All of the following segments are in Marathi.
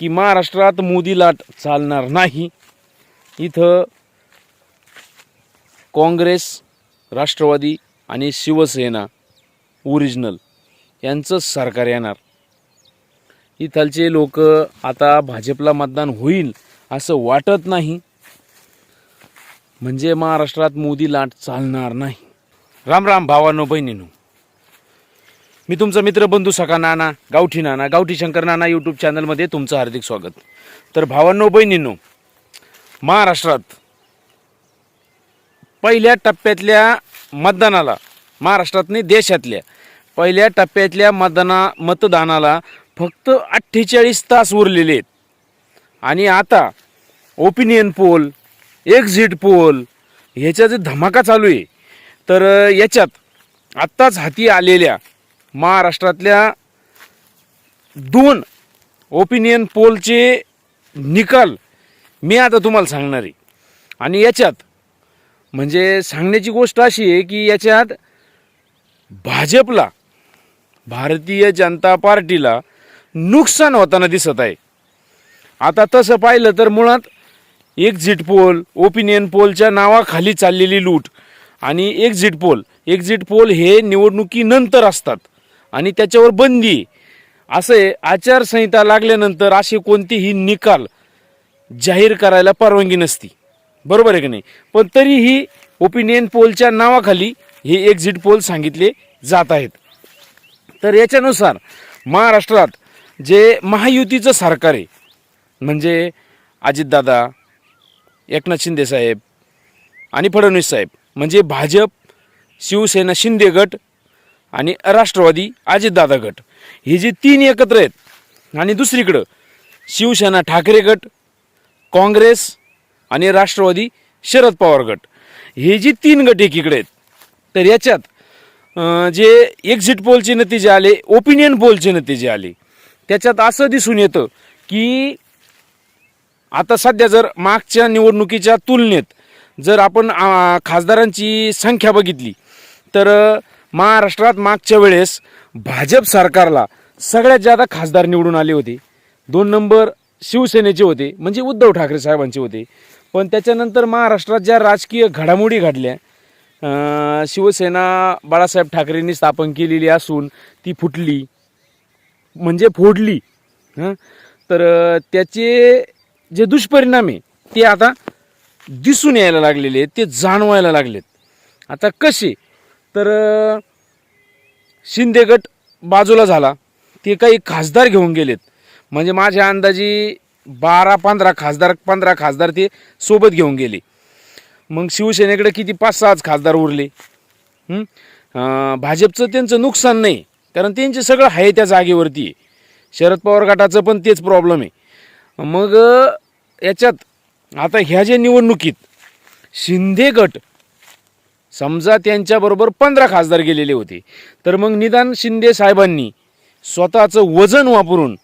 की महाराष्ट्रात मोदी लाट चालणार नाही. इथं काँग्रेस राष्ट्रवादी आणि शिवसेना ओरिजिनल यांचं सरकार येणार. इथलचे लोक आता भाजपला मतदान होईल असं वाटत नाही. म्हणजे महाराष्ट्रात मोदी लाट चालणार नाही. राम राम भावानो बहिणीनो. मी तुमचा मित्र बंधू सखा नाना गावठी नाना गावठी शंकर नाना यूट्यूब चॅनलमध्ये तुमचं हार्दिक स्वागत. तर भावांनो बहिणींनो महाराष्ट्रात पहिल्या टप्प्यातल्या मतदानाला महाराष्ट्रात नाही देशातल्या पहिल्या टप्प्यातल्या मतदाना मतदानाला फक्त अठ्ठेचाळीस तास उरलेले आहेत. आणि आता ओपिनियन पोल एक्झिट पोल ह्याचा जे धमाका चालू आहे तर याच्यात आत्ताच हाती आलेल्या महाराष्ट्रातल्या दोन ओपिनियन पोलचे निकाल मी आता तुम्हाला सांगणार आहे. आणि याच्यात म्हणजे सांगण्याची गोष्ट अशी आहे की याच्यात भाजपला भारतीय जनता पार्टीला नुकसान होताना दिसत आहे. आता तसं पाहिलं तर मुळात एक्झिट पोल ओपिनियन पोलच्या नावाखाली चाललेली लूट आणि एक्झिट पोल एक्झिट पोल हे निवडणुकीनंतर असतात. आणि त्याच्यावर बंदी. असे आचारसंहिता लागल्यानंतर असे कोणतेही निकाल जाहीर करायला परवानगी नसती. बरोबर आहे की नाही? पण तरीही ओपिनियन पोलच्या नावाखाली हे एक्झिट पोल सांगितले जात आहेत. तर याच्यानुसार महाराष्ट्रात जे महायुतीचं सरकार आहे म्हणजे अजितदादा एकनाथ शिंदे साहेब आणि फडणवीस साहेब म्हणजे भाजप शिवसेना शिंदे गट आणि राष्ट्रवादी अजितदादा गट. हे जे तीन एकत्र आहेत आणि दुसरीकडं शिवसेना ठाकरे गट काँग्रेस आणि राष्ट्रवादी शरद पवार गट. हे जी तीन गट एकीकडे आहेत तर याच्यात जे एक्झिट पोलचे नतीजे आले ओपिनियन पोलचे नतीजे आले त्याच्यात असं दिसून येतं की आता सध्या जर मागच्या निवडणुकीच्या तुलनेत जर आपण खासदारांची संख्या बघितली तर महाराष्ट्रात मागच्या वेळेस भाजप सरकारला सगळ्यात जादा खासदार निवडून आले होते. दोन नंबर शिवसेनेचे होते म्हणजे उद्धव ठाकरे साहेबांचे होते. पण त्याच्यानंतर महाराष्ट्रात ज्या राजकीय घडामोडी घडल्या शिवसेना बाळासाहेब ठाकरेंनी स्थापन केलेली असून ती फुटली म्हणजे फोडली हं? तर त्याचे जे दुष्परिणाम आहे ते आता दिसून यायला लागलेले आहेत ते जाणवायला लागलेत. आता कसे तर शिंदे गट बाजूला झाला. ते काही खासदार घेऊन गेलेत. म्हणजे माझ्या अंदाजी बारा पंधरा खासदार पंधरा खासदार ते सोबत घेऊन गेले. मग शिवसेनेकडे किती पाच सहाच खासदार उरले. भाजपचं त्यांचं नुकसान नाही कारण त्यांचे सगळं आहे त्या जागेवरती. आहे शरद पवार गटाचं पण तेच प्रॉब्लेम आहे. मग याच्यात आता ह्या ज्या निवडणुकीत शिंदे गट समजा त्यांच्याबरोबर पंधरा खासदार गेलेले होते. तर मग निदान शिंदे साहेबांनी स्वतःचं वजन वापरून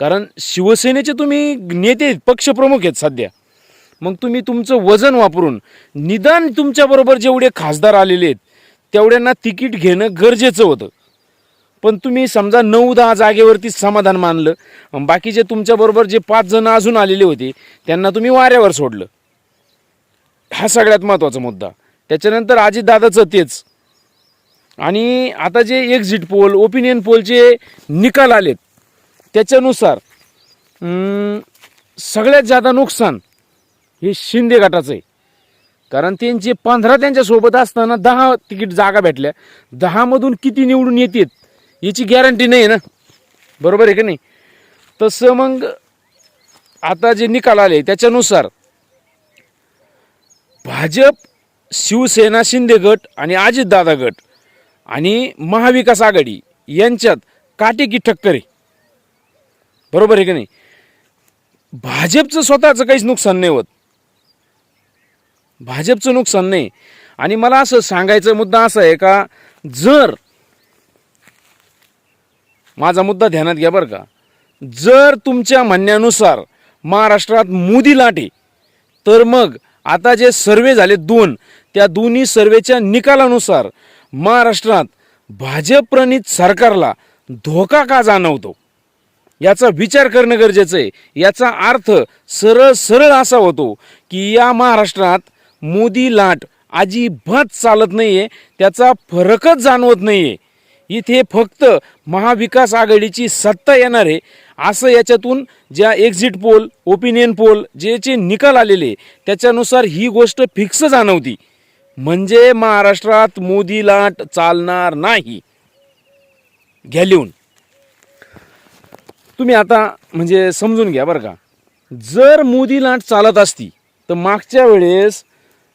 कारण शिवसेनेचे तुम्ही नेते आहेत, पक्षप्रमुख आहेत सध्या मग तुम्ही तुमचं वजन वापरून निदान तुमच्याबरोबर जेवढे खासदार आलेले आहेत तेवढ्यांना तिकीट घेणं गरजेचं होतं. पण तुम्ही समजा नऊ दहा जागेवरती समाधान मानलं बाकीचे तुमच्याबरोबर जे पाच जण अजून आलेले होते त्यांना तुम्ही वाऱ्यावर सोडलं. हा सगळ्यात महत्त्वाचा मुद्दा. त्याच्यानंतर अजितदादाचं तेच. आणि आता जे एक्झिट पोल ओपिनियन पोलचे निकाल आलेत त्याच्यानुसार सगळ्यात जादा नुकसान हे शिंदे गटाचं आहे. कारण त्यांचे पंधरा त्यांच्यासोबत असताना दहा तिकीट जागा भेटल्या. दहामधून किती निवडून येतात याची गॅरंटी नाही आहे ना. बरोबर आहे का नाही? तसं मग आता जे निकाल आले त्याच्यानुसार भाजप शिवसेना शिंदे गट आणि अजितदादा गट आणि महाविकास आघाडी यांच्यात काटेकी टक्कर आहे. बरोबर आहे का नाही? भाजपचं स्वतःचं काहीच नुकसान नाही होत. भाजपचं नुकसान नाही. आणि मला असं सांगायचं मुद्दा असा आहे का जर माझा मुद्दा ध्यानात घ्या बरं का जर तुमच्या म्हणण्यानुसार महाराष्ट्रात मोदी लाटे तर मग आता जे सर्वे झाले दोन त्या दोन्ही सर्वेच्या निकालानुसार महाराष्ट्रात भाजप प्रणित सरकारला धोका का जाणवतो? याचा विचार करणं गरजेचं आहे. याचा अर्थ सरळ सरळ असा होतो की या महाराष्ट्रात मोदी लाट अजिबात चालत नाही आहे त्याचा फरकच जाणवत नाही आहे इथे फक्त महाविकास आघाडीची सत्ता येणार आहे. असं याच्यातून ज्या एक्झिट पोल ओपिनियन पोल जे जे निकाल आलेले त्याच्यानुसार ही गोष्ट फिक्स जाणवती. म्हणजे महाराष्ट्रात मोदी लाट चालणार नाही. घ्या लिहून. तुम्ही आता म्हणजे समजून घ्या बरं का. जर मोदी लाट चालत असती तर मागच्या वेळेस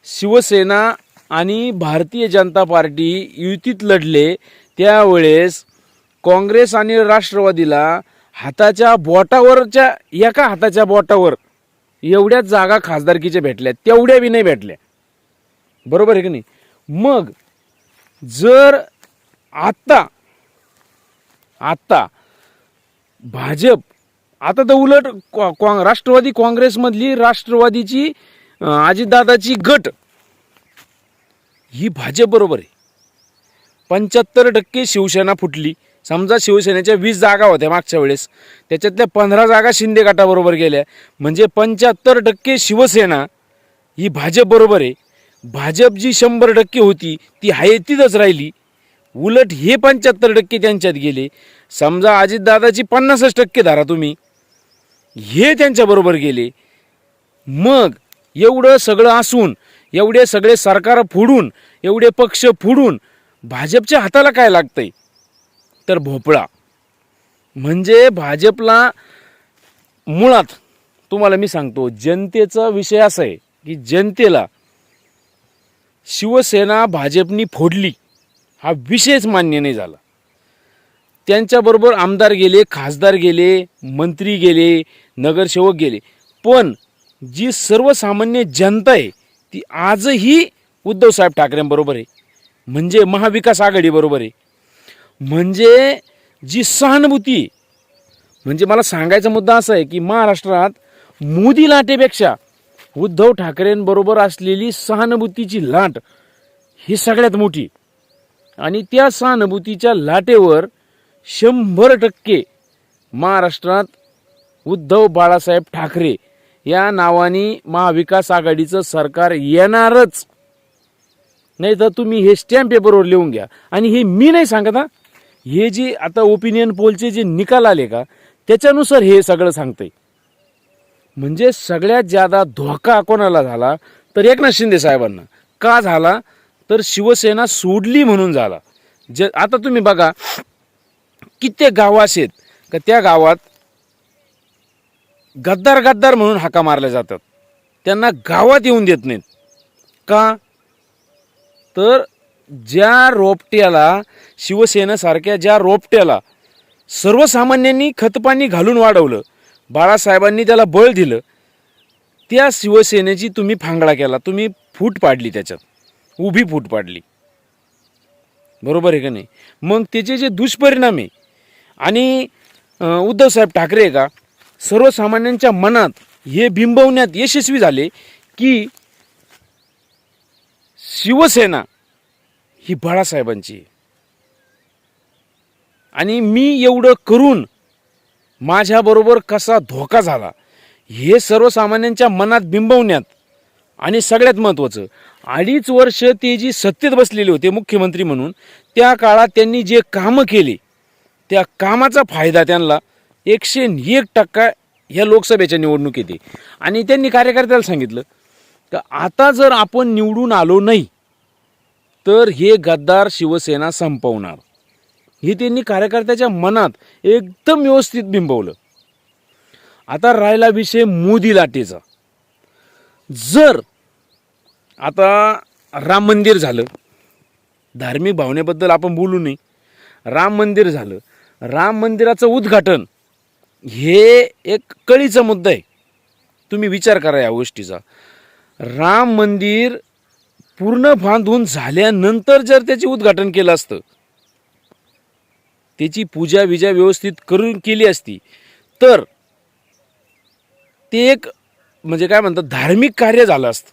शिवसेना आणि भारतीय जनता पार्टी युतीत लढले त्यावेळेस काँग्रेस आणि राष्ट्रवादीला हाताच्या बोटावरच्या एका हाताच्या बोटावर एवढ्याच जागा खासदारकीच्या भेटल्या तेवढ्या बी नाही भेटल्या. बरोबर आहे की नाही? मग जर आत्ता आत्ता भाजप आता तर उलट कॉ- राष्ट्रवादी काँग्रेसमधली राष्ट्रवादीची अजितदादाची गट ही भाजप बरोबर आहे. पंच्याहत्तर टक्के शिवसेना फुटली. समजा शिवसेनेच्या वीस जागा होत्या मागच्या वेळेस. त्याच्यातल्या पंधरा जागा शिंदे गटाबरोबर गेल्या. म्हणजे पंच्याहत्तर टक्के शिवसेना ही भाजपबरोबर आहे. भाजप जी शंभर टक्के होती ती आहे राहिली. उलट हे पंच्याहत्तर टक्के त्यांच्यात गेले. समजा अजितदादाची पन्नासच टक्के धारा तुम्ही. हे त्यांच्याबरोबर गेले. मग एवढं सगळं असून एवढे सगळे सरकार फोडून एवढे पक्ष फोडून भाजपच्या हाताला काय लागतंय? तर भोपळा. म्हणजे भाजपला मुळात तुम्हाला मी सांगतो जनतेचा विषय असा आहे की जनतेला शिवसेना भाजपनी फोडली हा विषयच मान्य नाही झाला. त्यांच्याबरोबर आमदार गेले खासदार गेले मंत्री गेले नगरसेवक गेले. पण जी सर्वसामान्य जनता आहे ती आजही उद्धवसाहेब ठाकरेंबरोबर आहे. म्हणजे महाविकास आघाडी बरोबर आहे. म्हणजे जी सहानुभूती म्हणजे मला सांगायचा मुद्दा असा आहे की महाराष्ट्रात मोदी लाटेपेक्षा उद्धव ठाकरेंबरोबर असलेली सहानुभूतीची लाट ही सगळ्यात मोठी. आणि त्या सहानुभूतीच्या लाटेवर शंभर टक्के महाराष्ट्रात उद्धव बाळासाहेब ठाकरे या नावाने महाविकास आघाडीचं सरकार येणारच. नाही तर तुम्ही हे स्टॅम्प पेपरवर लिहून घ्या. आणि हे मी नाही सांगत हा. हे जे आता ओपिनियन पोलचे जे निकाल आले का त्याच्यानुसार हे सगळं सांगते म्हणजे सगळ्यात ज्यादा धोका कोणाला झाला तर एकनाथ शिंदे साहेबांना. का झाला? तर शिवसेना सोडली म्हणून झाला. जे आता तुम्ही बघा कित्येक गावं असे आहेत का त्या गावात गद्दार गद्दार म्हणून हाका मारल्या जातात. त्यांना गावात येऊन देत नाहीत. का? तर ज्या रोपट्याला शिवसेनेसारख्या ज्या रोपट्याला सर्वसामान्यांनी खतपाणी घालून वाढवलं बाळासाहेबांनी त्याला बळ दिलं त्या शिवसेनेची तुम्ही फांगडा केला. तुम्ही फूट पाडली त्याच्यात. उभी फूट पाडली. बरोबर आहे का नाही? मग त्याचे जे दुष्परिणाम आहे आणि उद्धवसाहेब ठाकरे आहे का सर्वसामान्यांच्या मनात हे बिंबवण्यात यशस्वी झाले की शिवसेना ही बाळासाहेबांची आणि मी एवढं करून माझ्याबरोबर कसा धोका झाला हे सर्वसामान्यांच्या मनात बिंबवण्यात आणि सगळ्यात महत्त्वाचं अडीच वर्ष ते जी सत्तेत बसलेले होते मुख्यमंत्री म्हणून त्या काळात त्यांनी जे कामं केली त्या कामाचा फायदा त्यांना एकशे एक टक्का ह्या लोकसभेच्या निवडणुकीत आणि त्यांनी कार्यकर्त्याला सांगितलं तर आता जर आपण निवडून आलो नाही तर हे गद्दार शिवसेना संपवणार. हे त्यांनी कार्यकर्त्याच्या मनात एकदम व्यवस्थित बिंबवलं. आता राहिला विषय मोदी लाटेचा. जर आता राम मंदिर झालं धार्मिक भावनेबद्दल आपण बोलू नये. राम मंदिर झालं राम मंदिराचं उद्घाटन हे एक कळीचा मुद्दा आहे. तुम्ही विचार करा या गोष्टीचा. राम मंदिर पूर्ण बांधून झाल्यानंतर जर त्याचे उद्घाटन केलं असतं त्याची पूजा विजा व्यवस्थित करून केली असती तर ते एक म्हणजे काय म्हणतात धार्मिक कार्य झालं असतं.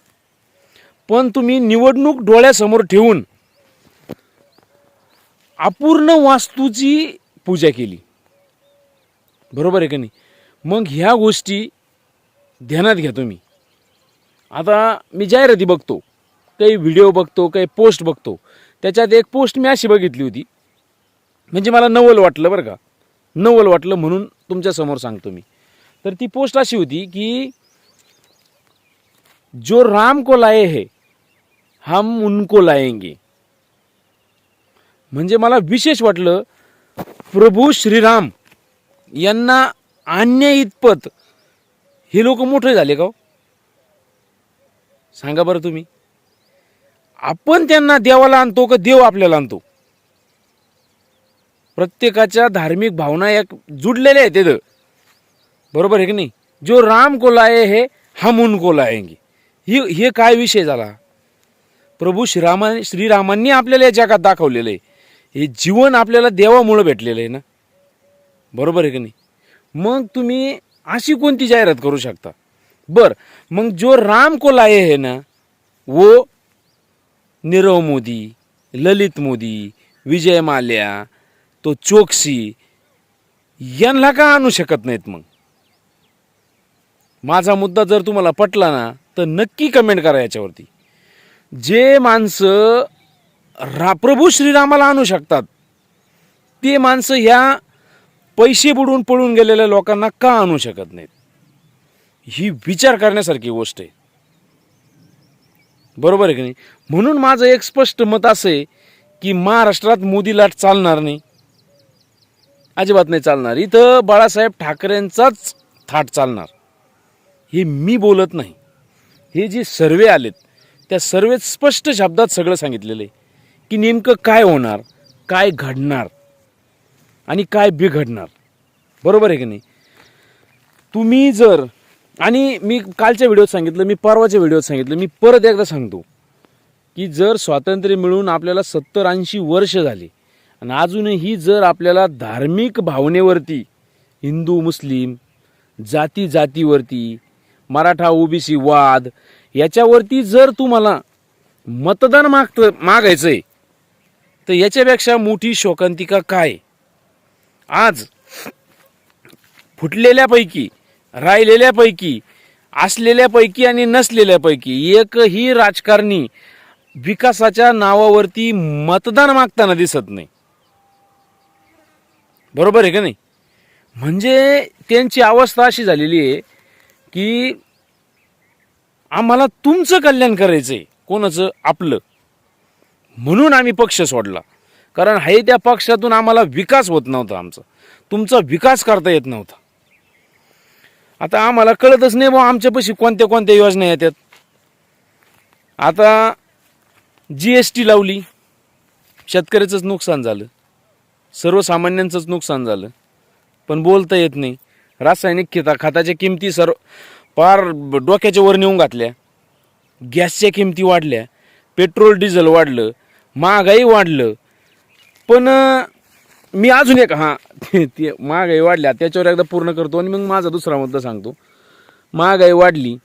पण तुम्ही निवडणूक डोळ्यासमोर ठेवून अपूर्ण वास्तूची पूजा केली. बरोबर आहे का नाही? मग ह्या गोष्टी ध्यानात घ्या तुम्ही. आता मी जाहिराती बघतो काही व्हिडिओ बघतो काही पोस्ट बघतो. त्याच्यात एक पोस्ट मी अशी बघितली होती. म्हणजे मला नवल वाटलं बरं का. नवल वाटलं म्हणून तुमच्यासमोर सांगतो मी. तर ती पोस्ट अशी होती की जो राम को लाए है हम उनको लाएंगे. म्हणजे मला विशेष वाटलं प्रभू श्रीराम यांना अन्य इतपत हे लोक मोठे झाले का हो? सांगा बरं तुम्ही. आपण त्यांना देवाला आणतो का देव आपल्याला आणतो? प्रत्येकाच्या धार्मिक भावना एक जुडलेल्या आहेत तिथं बरोबर आहे की नाही? जो राम को लाए हे हम उनको लाएंगे ही हे काय विषय झाला? प्रभू श्रीरामा श्रीरामांनी आपल्याला या जगात दाखवलेलं आहे. हे जीवन आपल्याला देवामुळं भेटलेलं आहे ना? बरोबर आहे की नाही? मग तुम्ही अशी कोणती जाहिरात करू शकता? बर मग जो राम को लाए है ना वो नीरव मोदी ललित मोदी विजय माल्या तो चोक्सी यांना का आणू शकत नाहीत मग? माझा मुद्दा जर तुम्हाला पटला ना तर नक्की कमेंट करा याच्यावरती. जे माणसं रा प्रभू श्रीरामाला आणू शकतात ते माणसं ह्या पैसे बुडून पळून गेलेल्या लोकांना का आणू शकत नाहीत? ही विचार करण्यासारखी गोष्ट आहे. बरोबर आहे की नाही? म्हणून माझं एक स्पष्ट मत असं आहे की महाराष्ट्रात मोदी लाट चालणार नाही. अजिबात नाही चालणार. इथं बाळासाहेब ठाकरेंचाच थाट चालणार. हे मी बोलत नाही. हे जे सर्वे आलेत त्या सर्वेत स्पष्ट शब्दात सगळं सांगितलेलं आहे की नेमकं काय होणार काय घडणार आणि काय बिघडणार. बरोबर आहे की नाही? तुम्ही जर आणि मी कालच्या व्हिडिओत सांगितलं मी परवाच्या व्हिडिओत सांगितलं मी परत एकदा सांगतो की जर स्वातंत्र्य मिळून आपल्याला सत्तर ऐंशी वर्ष झाली आणि अजूनही जर आपल्याला धार्मिक भावनेवरती हिंदू मुस्लिम जाती जातीवरती मराठा ओबीसी वाद याच्यावरती जर तुम्हाला मतदान मागत मागायचं आहे तर याच्यापेक्षा मोठी शोकांतिका काय? आज फुटलेल्यापैकी राहिलेल्यापैकी असलेल्यापैकी आणि नसलेल्यापैकी एकही राजकारणी विकासाच्या नावावरती मतदान मागताना दिसत नाही. बरोबर आहे का नाही? म्हणजे त्यांची अवस्था अशी झालेली आहे की आम्हाला तुमचं कल्याण करायचं आहे कोणाचं? आपलं. म्हणून आम्ही पक्ष सोडला. कारण हे त्या पक्षातून आम्हाला विकास होत नव्हता आमचा. तुमचा विकास करता येत नव्हता. आता आम्हाला कळतच नाही बा आमच्यापाशी कोणत्या कोणत्या योजना येतात आता जी एस टी लावली शेतकऱ्याचंच नुकसान झालं. सर्वसामान्यांचंच नुकसान झालं. पण बोलता येत नाही. रासायनिक खता खताच्या किमती सर्व पार डोक्याच्या वर नेऊन घातल्या. गॅसच्या किमती वाढल्या. पेट्रोल डिझेल वाढलं. महागाई वाढलं. पण मी अजून एक हां ते महागाई वाढल्या त्याच्यावर एकदा पूर्ण करतो आणि मग माझा दुसरा मुद्दा सांगतो. महागाई वाढली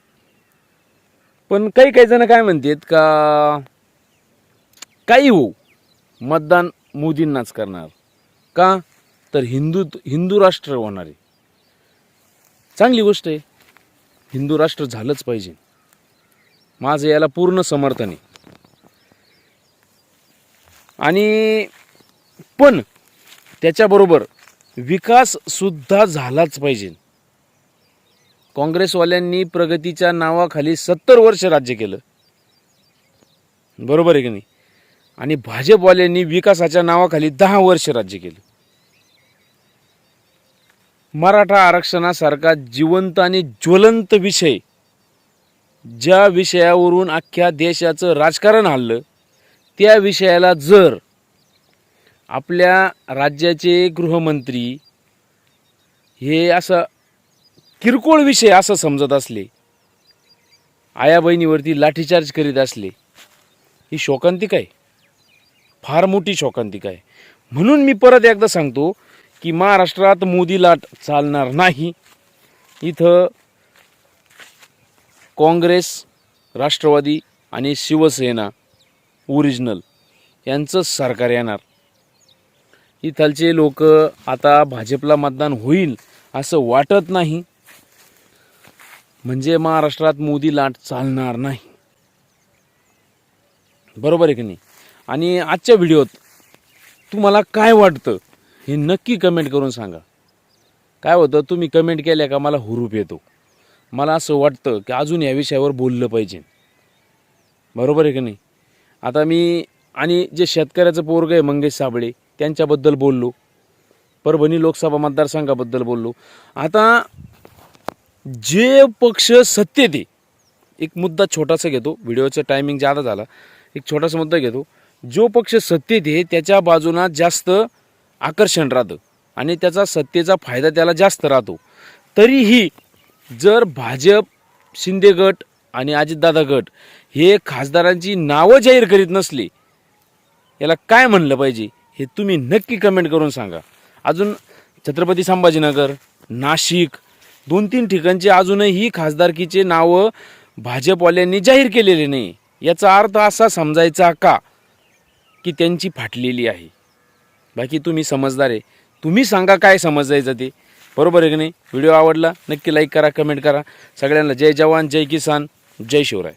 पण काही काही जण काय म्हणतात का काही हो मतदान मोदींनाच करणार. का? तर हिंदू हिंदू राष्ट्र होणार आहे. चांगली गोष्ट आहे हिंदू राष्ट्र झालंच पाहिजे. माझं याला पूर्ण समर्थन आहे. आणि पण त्याच्याबरोबर विकाससुद्धा झालाच पाहिजे. काँग्रेसवाल्यांनी प्रगतीच्या नावाखाली सत्तर वर्ष राज्य केलं. बरोबर आहे की नाही? आणि भाजपवाल्यांनी विकासाच्या नावाखाली दहा वर्ष राज्य केलं. मराठा आरक्षणासारखा जिवंत आणि ज्वलंत विषय ज्या विषयावरून अख्ख्या देशाचं राजकारण हल्लं त्या विषयाला जर आपल्या राज्याचे गृहमंत्री हे असं किरकोळ विषय असं समजत असले आया बहिणीवरती लाठीचार्ज करीत असले ही शोकांतिका आहे. फार मोठी शोकांतिका आहे. म्हणून मी परत एकदा सांगतो की महाराष्ट्रात मोदी लाट चालणार नाही. इथं काँग्रेस राष्ट्रवादी आणि शिवसेना ओरिजिनल यांचंच सरकार येणार. इथलचे लोक आता भाजपला मतदान होईल असं वाटत नाही. म्हणजे महाराष्ट्रात मोदी लाट चालणार नाही. बरोबर आहे की नाही? आणि आजच्या व्हिडिओत तुम्हाला काय वाटतं हे नक्की कमेंट करून सांगा. काय होतं? तुम्ही कमेंट केल्या का मला हुरूप येतो. मला असं वाटतं की अजून या विषयावर बोललं पाहिजे. बरोबर आहे की नाही? आता मी आणि जे शेतकऱ्याचं पोरग आहे मंगेश साबळे त्यांच्याबद्दल बोललो. परभणी लोकसभा मतदारसंघाबद्दल बोललो. आता जे पक्ष सत्तेत एक मुद्दा छोटासा घेतो. व्हिडिओचं टायमिंग जादा झाला एक छोटासा मुद्दा घेतो. जो पक्ष सत्तेत आहे त्याच्या बाजूला जास्त आकर्षण राहतं आणि त्याचा सत्तेचा फायदा त्याला जास्त राहतो. तरीही जर भाजप शिंदे गट आणि अजितदादा गट हे खासदारांची नावं जाहीर करीत नसली याला काय म्हणलं पाहिजे? हे तुम्ही नक्की कमेंट करून सांगा. अजून छत्रपती संभाजीनगर नाशिक दोन तीन ठिकाणचे अजूनही खासदारकीचे नावं भाजपवाल्यांनी जाहीर केलेले नाही. याचा अर्थ असा समजायचा का? की त्यांची फाटलेली आहे. बाकी तुम्ही समजदार आहे. तुम्ही सांगा काय समजायचं ते. बरोबर आहे की नाही? व्हिडिओ आवडला नक्की लाईक करा कमेंट करा. सगळ्यांना जय जवान जय किसान जय शिवराय.